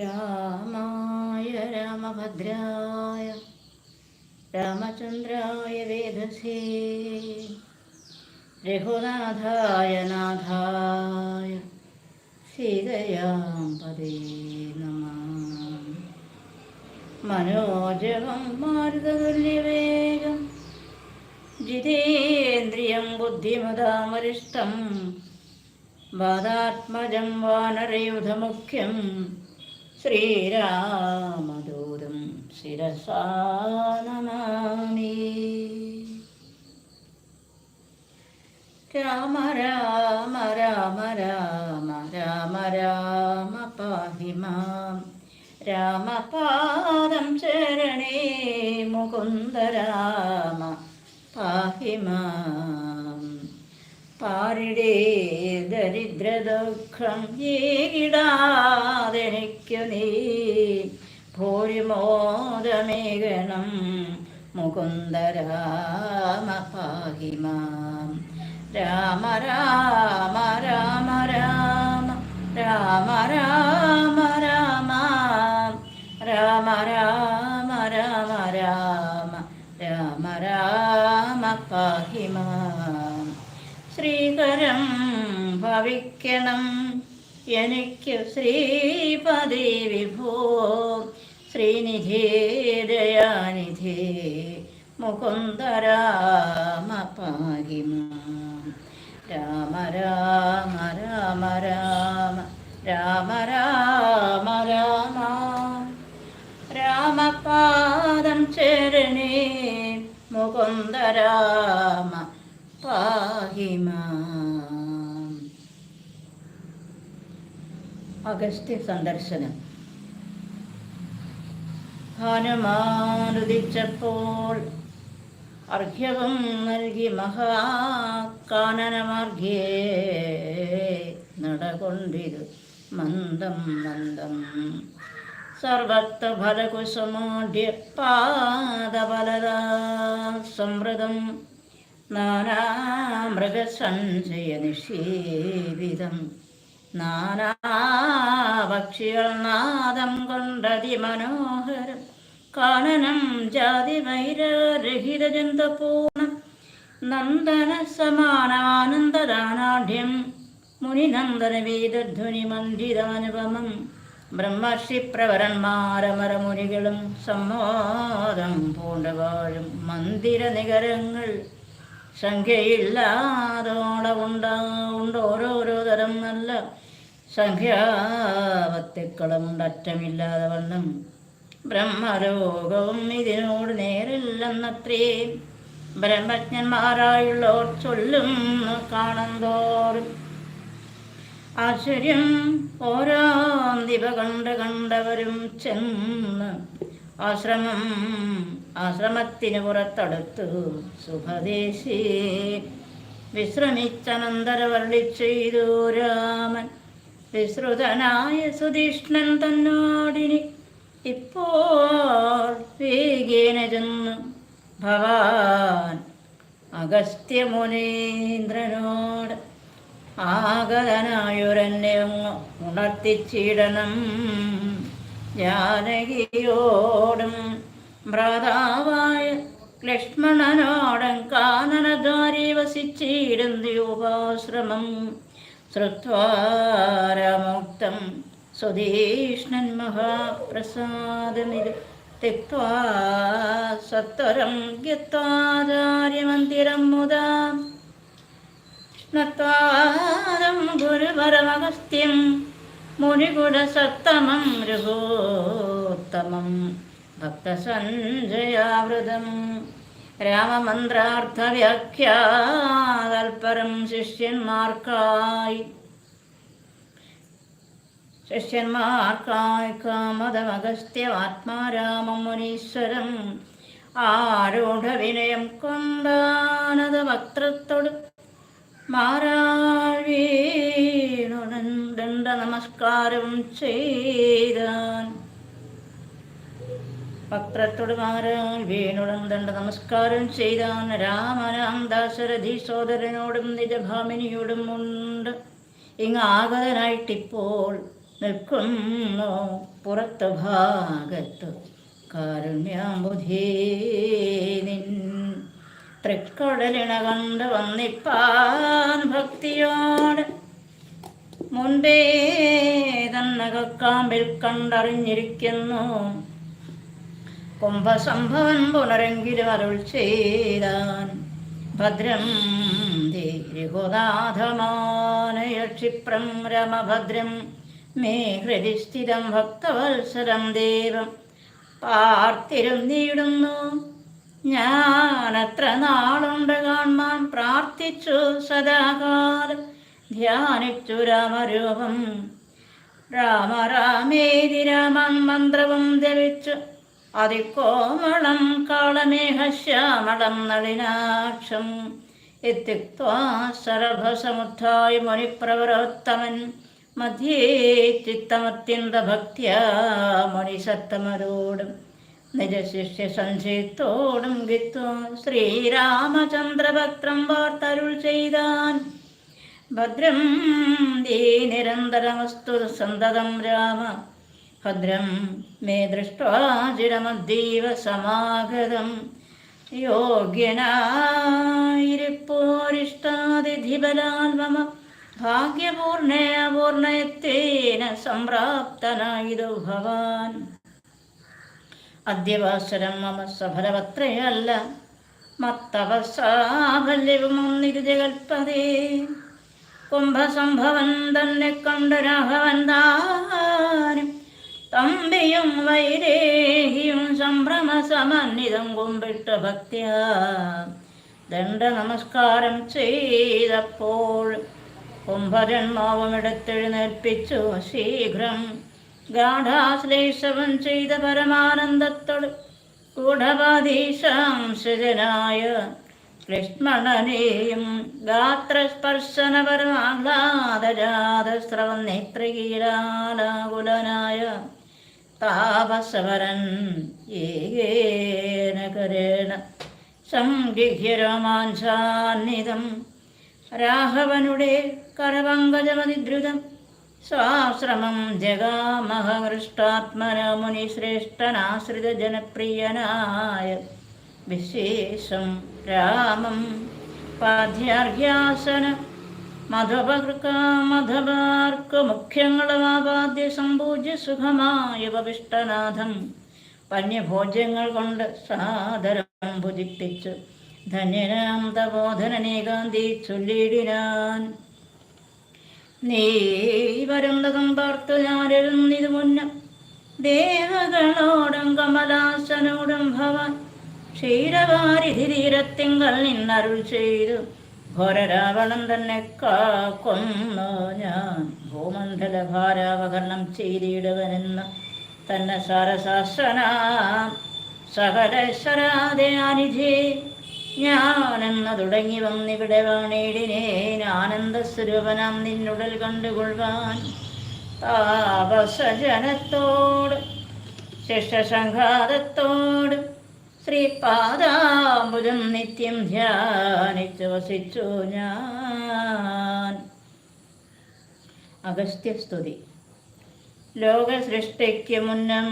രാമായ രാമഭദ്രായ രാമചന്ദ്രായ വേദസേ. രഘുനാഥായ നാഥായ സീതയാം പദേ നമ. മനോജവം മാരുതതുല്യവേഗം. ജിതേന്ദ്രിയം ബുദ്ധിമതാമരിഷ്ടം. വാദാത്മജം വാനരയുധമുഖ്യം. ശ്രീരാമദൂതം ശിരസാ നമാമി. രാമ രാമ രാമ രാമ രാമ രാമ പാഹി മാം. രാമപാദം ചരണേ മുകുന്ദ രാമ പാഹി മാം. പാരിടേ ദരിദ്രദുഃഖം ഏകിടാതെനിക്കു നീ ഭൂരിമോദമേകണം മുകുന്ദ പാഹിമാം രാമ രാമ രാമ രാമ രാമ രാമ രാമ രാമ രാമ രാമ രാമ രാമ രാമ പാഹി മാം ശ്രീകരം ഭവിക്കണം. എനിക്ക് ശ്രീപതി വിഭോ. ശ്രീനിധി ദയാനിധേ മുകുന്ദ രാമ രാമ രാമ രാമ രാമ രാമ രാമ. രാമ രാമപാദം ചരണേ മുകുന്ദ അഗസ്ത്യ സന്ദർശനം. ഹനുമാനുദിച്ചപ്പോൾ അർഘ്യവും നൽകി മഹാകാനനമാർഗേ നടകൊണ്ടിരു മന്ദം മന്ദം. സർവത്ര ഫലകുസുമോഢ്യ പാദബലദാ സംവൃതം നാനാമൃഗസഞ്ചയ നിഷേവിതം നാനാപക്ഷികൾ നാദം കൊണ്ടതി മനോഹരം കാനനം ജാതി വൈരരഹിത ജന്തപൂർണം നന്ദന സമാനാനന്ദദാനാഢ്യം മുനിനന്ദന വേദധ്വനി മന്ദിരാനുപമം ബ്രഹ്മർഷി പ്രവരന്മാരമരമുനികളും സമ്മോദം പൂണ്ടവാഴും. മന്ദിര നികരങ്ങൾ ഉണ്ട് ഓരോരോ തരം നല്ല സംഖ്യാവത്തിക്കളുമുണ്ട് അറ്റമില്ലാതെ വണ്ണം ബ്രഹ്മരോഗവും ഇതിനോട് നേരില്ലെന്നത്രേ. ബ്രഹ്മജ്ഞന്മാരായുള്ളോർ ചൊല്ലും കാണന്തോറും. ആശ്ചര്യം. ഓരോ ദിവ കണ്ട് കണ്ടവരും ചെന്ന് ആശ്രമം ആശ്രമത്തിന് പുറത്തടുത്തു. സുഭദേശി വിശ്രമിച്ചനന്തര വർള്ളി ചെയ്തു രാമൻ. വിശ്രുതനായ സുധീഷ്ണൻ തന്നോടിനി. ഇപ്പോൾ വേഗേന ചെന്ന് ഭവാൻ അഗസ്ത്യമുനീന്ദ്രനോട്. ആഗതനായൊരെന്നെ അങ്ങ് ഉണർത്തിച്ചിടണം. ജാനകിയോടും ഭ്രാതാവായ ലക്ഷ്മണനോടും കാനനദ്വാരി വസിച്ചിരുന്ന ഉപാശ്രമം ശ്രുത്വാരമുക്തം സുധീഷ്ണൻ മഹാപ്രസാദമിത് തിക്വാ സത്വരം ഗത്വാചാര്യമന്ദിരം മുദാ നത്വാദം ഗുരുപരമഗസ്ത്യം മുനികുടസത്തമം രഘോത്തമം ഭക്തസഞ്ജയാവൃതം രാമമന്ത്രാർത്ഥവ്യാഖ്യാതൽപരം ശിഷ്യന്മാർക്കായി ശിഷ്യന്മാർക്കായി കാമതമഗസ്ത്യവാത്മാരാമം മുനീശ്വരം ആരൂഢവിനയം വിനയം വക്തൃത്തോട് വക്രത്തോട് മാറാഴീണുടണ്ട നമസ്കാരം ചെയ്താൻ. പത്രത്തോട് മാറാൻ ദണ്ഡ നമസ്കാരം ചെയ്താൻ രാമനാം ദാശരഥി സോദരനോടും നിജഭാമിനിയോടും ഉണ്ട്. ഇങ്ങ് ആഗതനായിട്ടിപ്പോൾ നിൽക്കുന്നു പുറത്ത് ഭാഗത്ത് കാരുണ്യാമ്പുധേ നിൻ. തൃക്കടലിണ കണ്ട് വന്നിപ്പാൻ ഭക്തിയോട് മുൻപേ തന്നകക്കാമ്പിൽ കണ്ടറിഞ്ഞിരിക്കുന്നു. കുംഭസംഭവൻ പുനരെങ്കിലും അരുൾ ചെയ്താൻ ഭദ്രം ീരികുനാഥമാനയക്ഷിപ്രം രമഭദ്രം മേ ഹൃതി സ്ഥിരം ഭക്തവത്സരം ദേവം പാർത്തിരുന്നിടുന്നു ഞാനത്ര നാളുണ്ട് കാണാൻ പ്രാർത്ഥിച്ചു സദാകാലം. ധ്യാനിച്ചു രാമരൂപം രാമ രാമേതി രാമൻ മന്ത്രവും ജപിച്ചു അതികോമളം കാളമേഹശ്യാമളം നളിനാക്ഷം. ഇത്യുക്വാ സർഭസമുദ്ധായ മുനിപ്രവരോത്തമൻ. മധ്യേ ചിത്തമത്യന്ത ഭക്തിയ മുനിസത്തമരോടും. നിജശിഷ്യ സംശയത്തോടും ഗിത്വ ശ്രീരാമചന്ദ്രഭക്തം വാർത്തരുൾ ചെയ്താൻ ഭദ്രം ദേ നിരന്തരമസ്തു സന്തതം രാമ. ഭദ്രം മേ ദൃഷ്ട്വാ ചിരമദ്ദീവ സമാഗതം. യോഗ്യനായിരിപ്പോരിഷ്ടാതിഥിബലാൽ മമ. ഭാഗ്യപൂർണേന സംപ്രാപ്തനായിതു ഭവാൻ. അദ്യവാസരം മമ സഫലപത്രയല്ല. മത്തവ സാഫല്യവും നിരുജകൽപ്പതേ. കുംഭസംഭവൻ തന്നെ കണ്ട രാഘവൻ താനും തമ്പിയും വൈരേഹിയും സംഭ്രമ സമന്വിതം കുമ്പിട്ട ഭക്തിയ ദണ്ഡ നമസ്കാരം ചെയ്തപ്പോൾ കുംഭജന്മാവും എടുത്തെഴുന്നേൽപ്പിച്ചു ശീഘ്രം ഗാഠാശ്ലേഷവം ചെയ്ത പരമാനന്ദത്തോട് ഗൂഢപാധീശാംശജനായ ലക്ഷ്മണനെയും ഗാത്രസ്പർശനപരമാഹ്ലാദജാതസ്രവം നേത്രകീലാലാകുലനായ താപസവരൻ ഏകേന കരേണ സംഗിഹ്യ രോമാഞ്ചാന്നിതം രാഘവനുടെ കരപങ്കജമതിദ്രുതം സ്വാശ്രമം ജഗാമഹൃഷ്ടാത്മന മുനിശ്രേഷ്ഠനാശ്രിത ജനപ്രിയനായ വിശേഷം രാമം പാധ്യാർഘ്യാസന മധവകൃക്ക മധവാർക്ക് മുഖ്യങ്ങളുമാപാദ്യ സമ്പൂജ്യ സുഖമായ ഉപവിഷ്ടനാഥം പന്യഭോജ്യങ്ങൾ കൊണ്ട് സാദരം ഭുജിപ്പിച്ചു. ധന്യനാം തബോധനനേകാന്തി ചൊല്ലിടിനാൻ നീ വരുന്നതും പാർത്തു ഞാനെഴുന്നിതു മുന്നം ദേവകളോടും കമലാസനോടും ഭവാൻ ക്ഷീരവാരിധി തീരത്തിങ്കൾ നിന്നരുൾ ചെയ്തു. ഘോരരാവണം തന്നെ കാക്കൊന്നു ഞാൻ. ഭൂമണ്ഡല ഭാരാവകരണം ചെയ്തിടുവനെന്ന് തന്നെ സരസാസന സകലേശ്വരാദയാനിധി ഞാനെന്ന് തുടങ്ങി വന്നിവിടെ വാണീടിനേൻ ആനന്ദ സ്വരൂപനാം നിന്നുടൽ കണ്ടുകൊള്ളുവാൻ. താപസജനത്തോട് ശിഷ്ടസംഘാതത്തോട് ശ്രീപാദാംബുജം നിത്യം ധ്യാനിച്ചു വസിച്ചു ഞാൻ. അഗസ്ത്യസ്തുതി ലോക സൃഷ്ടിക്ക് മുന്നം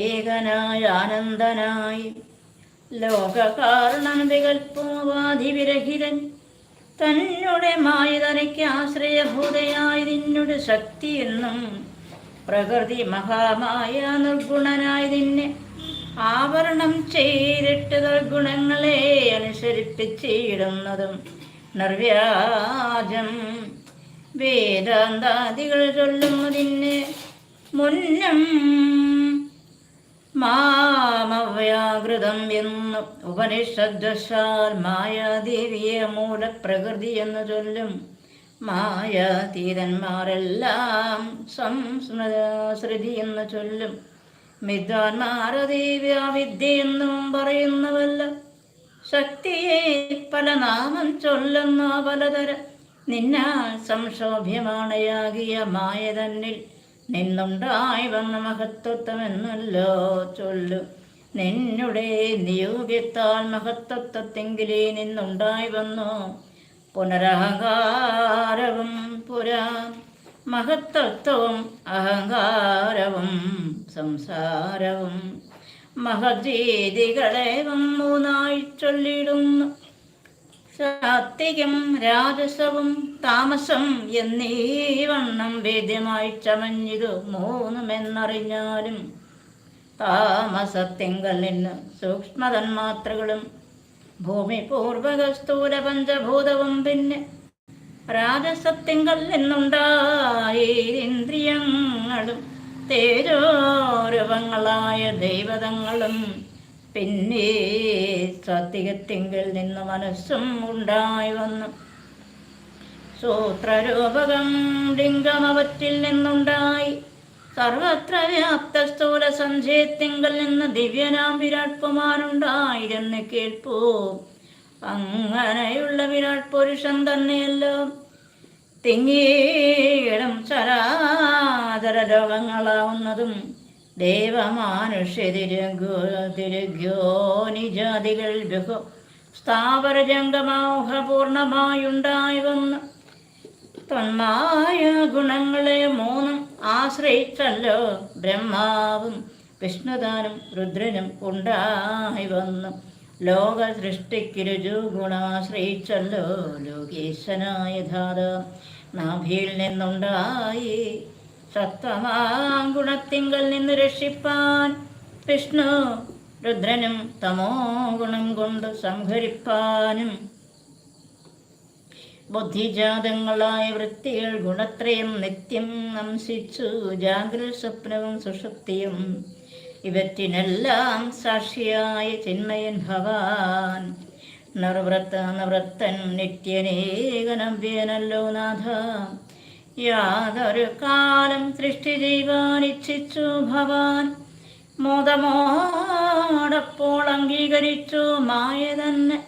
ഏകനായ ആനന്ദനായി ലോകകാരണം വികൽപ്പോപാധിവിരഹിതൻ തന്നെ മായ തനിക്ക് ആശ്രയഭൂതയായി നിന്നുടെ ശക്തി എന്നും പ്രകൃതി മഹാമായ നിർഗുണനായി നിന്നെ ആവരണം ചെയ്തിട്ട് ഗുണങ്ങളെ അനുസരിപ്പിച്ചിടുന്നതും നിർവ്യാജം. വേദാന്താദികൾ ചൊല്ലുന്നതിന് മുന്നം മാമവ്യാകൃതം എന്ന് ഉപനിഷദ്വശാൽ മായാദേവിയെ മൂലപ്രകൃതി എന്ന് ചൊല്ലും മായാതീതന്മാരെല്ലാം സംസ്മൃത ശ്രുതി എന്ന് ചൊല്ലും വിദ്വാൻമാരദേവ്യാവിദ്യ എന്നും പറയുന്നവല്ല. ശക്തിയെ പല നാമം ചൊല്ലുന്ന പലതര. നിന്നാൽ സംശോഭ്യമാണയാകിയ മായ തന്നിൽ നിന്നുണ്ടായി വന്ന മഹത്വത്വമെന്നല്ലോ ചൊല്ലു. നിന്നുടെ നിയോഗത്താൽ മഹത്വത്വത്തെങ്കിലേ നിന്നുണ്ടായി വന്നു. പുനരഹങ്കാരവും പുരാ മഹത്തത്വവും അഹങ്കാരവും സംസാരവും മഹജീതികളേവം മൂന്നായി ചൊല്ലിടുന്നു. സാത്വികം രാജസവും താമസം എന്നീ വണ്ണം വേദ്യമായി ചമഞ്ഞിതു മൂന്നുമെന്നറിഞ്ഞാലും താമസത്തിങ്കൽ നിന്ന് സൂക്ഷ്മതന്മാത്രകളും ഭൂമി പൂർവക സ്ഥൂല പഞ്ചഭൂതവും പിന്നെ രാജസത്തിങ്കൽ എന്നുണ്ടായേന്ദ്രിയങ്ങളും തേജോരൂപങ്ങളായ ദൈവതങ്ങളും. പിന്നെ സത്യത്തിങ്കിൽ നിന്ന് മനസ്സും ഉണ്ടായി വന്നു. സൂത്രരൂപകം ലിംഗമവറ്റിൽ നിന്നുണ്ടായി. സർവത്ര വ്യാപ്ത സ്ഥൂല സഞ്ചയത്തിങ്കൽ നിന്ന് ദിവ്യനാം വിരാട് കുമാരുണ്ടായിരുന്ന് കേൾപ്പൂ. അങ്ങനെയുള്ള വിരാട് പുരുഷൻ തന്നെയല്ലോ. തിങ്ങീടം ചരാചര രോഗങ്ങളാവുന്നതും ദേവമാനുഷ്യതിരഗ്യോനിജാതികൾ ബഹു സ്ഥാവര ജംഗമോഹപൂർണമായുണ്ടായി വന്ന് തന്മായ ഗുണങ്ങളെ മൂന്നും ആശ്രയിച്ചല്ലോ ബ്രഹ്മാവും വിഷ്ണുദാനും രുദ്രനും ഉണ്ടായി വന്നു ലോക സൃഷ്ടിക്ക് രുചു ലോകേശനായ ധാത നാഭിയിൽ നിന്നുണ്ടായി സത്വമാം ഗുണത്തിങ്കൽ നിന്ന് രക്ഷിപ്പാൻ വിഷ്ണു രുദ്രനും തമോ ഗുണം കൊണ്ട് സംഹരിപ്പാനും. ബുദ്ധിജാതങ്ങളായ വൃത്തികൾ ഗുണത്രയം നിത്യം നംശിച്ചു ജാഗ്രത സ്വപ്നവും സുഷുപ്തിയും ഇവറ്റിനെല്ലാം സാക്ഷിയായ ചിന്മയൻ ഭവാൻ. നിർവൃത്ത നിവൃത്തൻ നിത്യനേകനവ്യനല്ലോ നാഥ. യാതൊരു കാലം സൃഷ്ടി ചെയ്യുവാൻ ഇച്ഛിച്ചു ഭവാൻ. മോദമോടപ്പോൾ അംഗീകരിച്ചു മായ തന്നെ.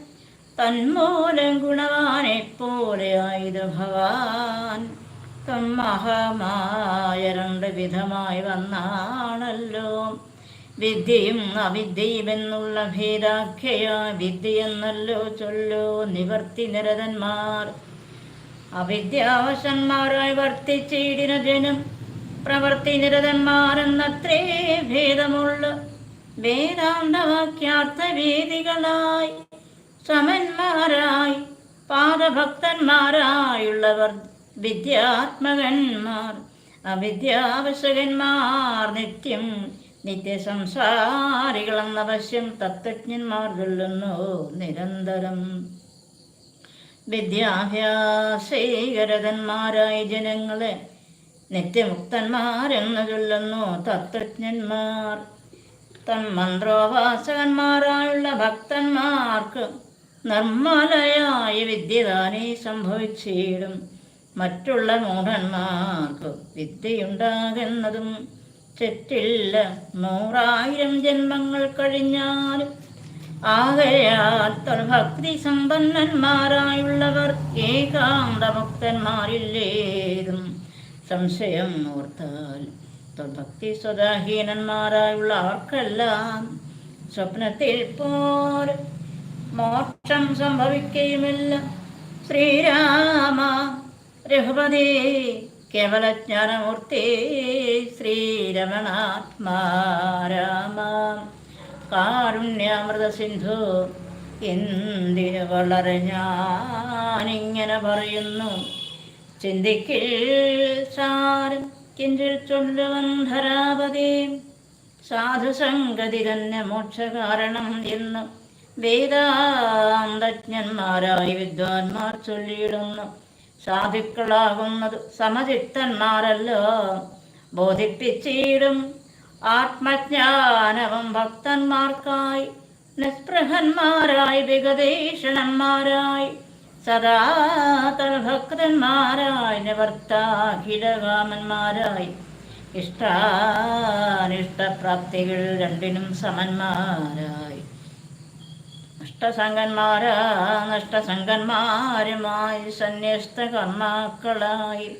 തന്മൂലം ഗുണവാനെ പോലെയായത് ഭവാൻ. തന്മഹമായ രണ്ട് വിധമായി വന്നാണല്ലോ. വിദ്യയും അവിദ്യയുമെന്നുള്ള ഭേദാഖ്യ വിദ്യയെന്നല്ലോ ചൊല്ലോ നിവർത്തി നിരതന്മാർ. അവിദ്യാവശന്മാരായി വർത്തിച്ചിടിന ജനം പ്രവർത്തി നിരതന്മാരെന്നത്രേ ഭേദമുള്ള വേദാന്തവാക്യാർത്ഥ വേദികളായി സമന്മാരായി പാദഭക്തന്മാരായുള്ളവർ വിദ്യാത്മകന്മാർ അവിദ്യാവശകന്മാർ നിത്യം നിത്യസംസാരികളെന്ന വശ്യം തത്വജ്ഞന്മാർ ചൊല്ലുന്നു നിരന്തരം. വിദ്യാഭ്യാസീകരതന്മാരായ ജനങ്ങളെ നിത്യമുക്തന്മാരെന്ന് ചൊല്ലുന്നു തത്വജ്ഞന്മാർ. തന്മന്ത്രോപാസകന്മാരായുള്ള ഭക്തന്മാർക്ക് നിർമ്മലയായ വിദ്യദാനേ സംഭവിച്ചിടും. മറ്റുള്ള മൂഢന്മാർക്ക് വിദ്യയുണ്ടാകുന്നതും തെറ്റില്ല. നൂറായിരം ജന്മങ്ങൾ കഴിഞ്ഞാലും ആകയാൽ ഭക്തി സമ്പന്നന്മാരായുള്ളവർ ഏകാന്തമുക്തന്മാരില്ലേതും. സംശയം ഓർത്താൽ ഭക്തി സ്വതാഹീനന്മാരായുള്ള അവർക്കെല്ലാം സ്വപ്നത്തിൽ പോലും മോക്ഷം സംഭവിക്കുകയുമില്ല ശ്രീരാമ രഘുപതി കേവലജ്ഞാനമൂർത്തി ശ്രീരമണാത്മാ രാമ. കാരുണ്യാമൃത സിന്ധു എന്തിനു വളരെ ഞാനിങ്ങനെ പറയുന്നു? ചിന്തിക്കിൽ സാരം കിഞ്ചിൽ ചൊല്ലുവൻ ധരാപതി. സാധുസംഗതി തന്നെ മോക്ഷകാരണം എന്ന് വേദാന്തജ്ഞന്മാരായി വിദ്വാൻമാർ ചൊല്ലിയിടുന്നു. സാധുക്കളാകുന്നത് സമചിത്തന്മാരല്ലോ. ബോധിപ്പിച്ചിടും ആത്മജ്ഞാനവും ഭക്തന്മാർക്കായി നിസ്പൃഹന്മാരായി വിഗതീഷണന്മാരായി സദാ ഭക്തന്മാരായി നിവർത്താഖിലകാമന്മാരായി. ഇഷ്ടാനിഷ്ടപ്രാപ്തികൾ രണ്ടിനും സമന്മാരായി. നഷ്ടസംഗന്മാരാ നഷ്ടസംഗന്മാരുമായി സന്യസ്ത കർമാക്കളായി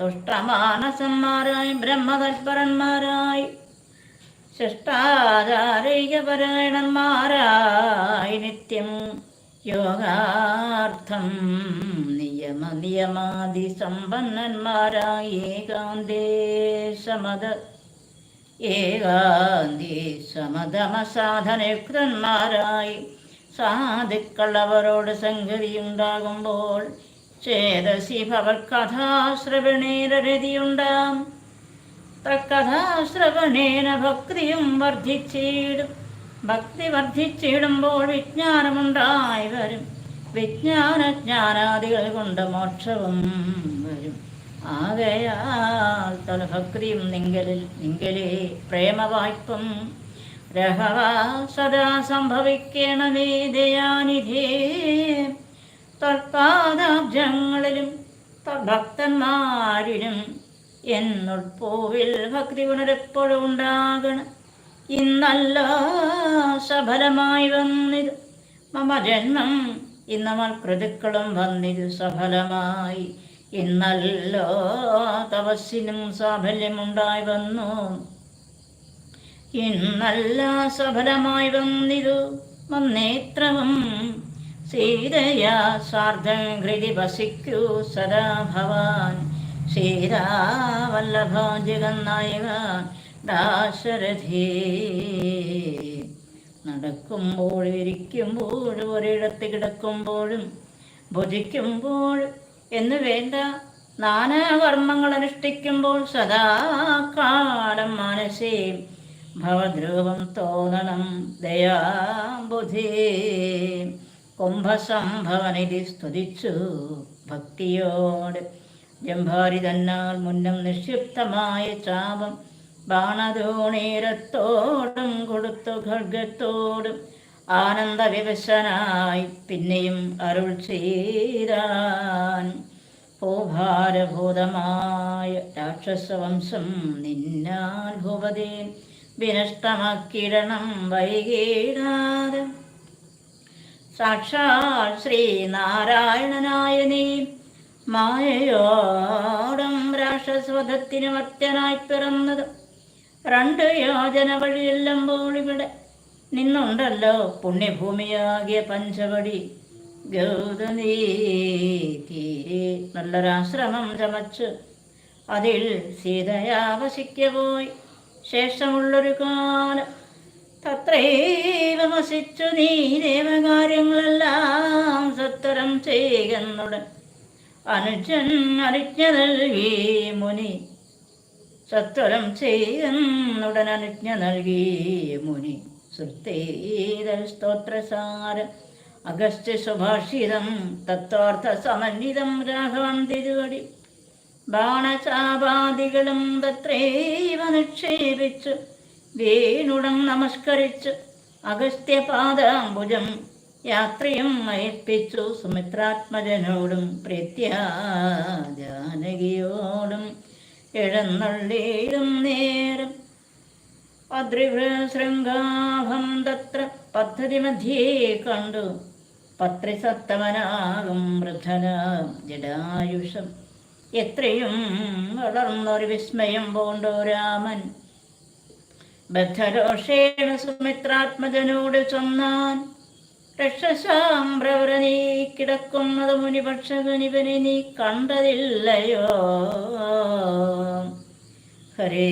തുഷ്ടമാനസന്മാരായി ബ്രഹ്മതൽപരന്മാരായി. ശിഷ്ടാചാരികപരായണന്മാരായി. നിത്യം യോഗാർത്ഥം നിയമ യമനിയമാതി സമ്പന്നന്മാരായി. ഏകാന്തേ സമത ഏകാന്തി സമതമസാധനയുക്തന്മാരായി. സാധുക്കളവരോട് സംഗതിയുണ്ടാകുമ്പോൾ ചേതസി ഭവൽക്കഥാശ്രവണേരതിയുണ്ടാം തക്കഥാശ്രവണേന ഭക്തിയും വർദ്ധിച്ചിടും. ഭക്തി വർദ്ധിച്ചിടുമ്പോൾ വിജ്ഞാനമുണ്ടായി വരും. വിജ്ഞാനജ്ഞാനാദികൾ കൊണ്ട് മോക്ഷവും വരും. ആകയാൽ തലഭക്തിയും നിങ്കലിൽ നിങ്കലേ പ്രേമവായ്പം രഹവ സദാ സംഭവിക്കണ ദയാനിധേ തർക്കാദാബ്ജങ്ങളിലും ഭക്തന്മാരിലും എന്നുൾപ്പൂവിൽ ഭക്തി ഉണരെപ്പോഴും ഉണ്ടാകണം. ഇന്നല്ല സഫലമായി വന്നിത്. മമ ജന്മം ഇന്നമൽ കൃതുക്കളും വന്നിത് സഫലമായി. ഇന്നല്ലോ തപസ്സിനും സാഫല്യമുണ്ടായി വന്നു. ഇന്നല്ല സഫലമായി വന്നിതു വന്നേത്രവും. സീതയാ സാർദ്ധം ഹൃതി വസിക്കൂ സദാ ഭവാൻ. സീതാവല്ലഭ ജഗന്നായക ദാശരഥി. നടക്കുമ്പോൾ ഇരിക്കുമ്പോഴും ഒരിടത്ത് കിടക്കുമ്പോഴും ഭുജിക്കുമ്പോൾ എന്ന് വേണ്ട നാനാകർമ്മങ്ങൾ അനുഷ്ഠിക്കുമ്പോൾ സദാ കാലം മനസ്സേ ഭവദ്രൂപം ദയാബുധി കുംഭസംഭവനിധി സ്തുതിച്ചു ഭക്തിയോട് ജംഭാരി തന്നാൽ മുന്നം നിക്ഷിപ്തമായ ചാപം ബാണധൂണീരത്തോടും കൊടുത്തു ഖഡ്ഗത്തോടും. ആനന്ദവിവശനായി പിന്നെയും അരുൾ ചെയ്താൻ ഭൂഭാരഭൂതമായ രാക്ഷസവംശം നിന്നാൽ ഭൂപതേ വിനഷ്ടമാക്കിടണം വൈകീടാതെ. സാക്ഷാൽ ശ്രീനാരായണനായ നീ മായയോടം രാക്ഷസ്വധത്തിന് വർത്തനായി പിറന്നത് രണ്ട് യോജന വഴിയെല്ലുമ്പോൾ ഇവിടെ നിന്നുണ്ടല്ലോ പുണ്യഭൂമിയാകിയ പഞ്ചവടി. തീരെ നല്ലൊരാശ്രമം ചമച്ച് അതിൽ സീതയാ വസിക്ക പോയി. ശേഷമുള്ളൊരു കാലം തത്രൈവ വസിച്ചു നീ ദേവകാര്യങ്ങളെല്ലാം സത്വരം ചെയ്യുന്നുടൻ അനുജൻ അനുജ്ഞ മുനി. സത്വരം ചെയ്യുന്നുടൻ അനുജ്ഞ നൽകി മുനി. സൃഷ്ടേതൽ സ്തോത്രസാരം. അഗസ്ത്യ സുഭാഷിതം തത്വാർത്ഥ സമന്വിതം രാഘവൻ തിരുവടി. ബാണചാപാദികളും തത്രൈവ നിക്ഷേപിച്ചു വേണുടം നമസ്കരിച്ചു അഗസ്ത്യപാദാംബുജം യാത്രയും അയപ്പിച്ചു സുമിത്രാത്മജനോടും പ്രത്യാജാനകിയോടും എഴുന്നള്ളിയിലും നേരം. അദ്രിവൃശൃംഗാഭം തത്ര പദ്ധതി മധ്യേ കണ്ടു. പത്രിസത്തമനാകും വൃദ്ധനാം ജഡായുഷം. എത്രയും വളർന്നൊരു വിസ്മയം പോണ്ടോ രാമൻ. ബദ്ധരോഷേണ സുമിത്രാത്മജനോട് ചൊന്നാൻ രക്ഷശാംബ്രവര നീ കിടക്കുന്നത് മുനിപക്ഷകനിവനെ നീ കണ്ടതില്ലയോ? ഹരേ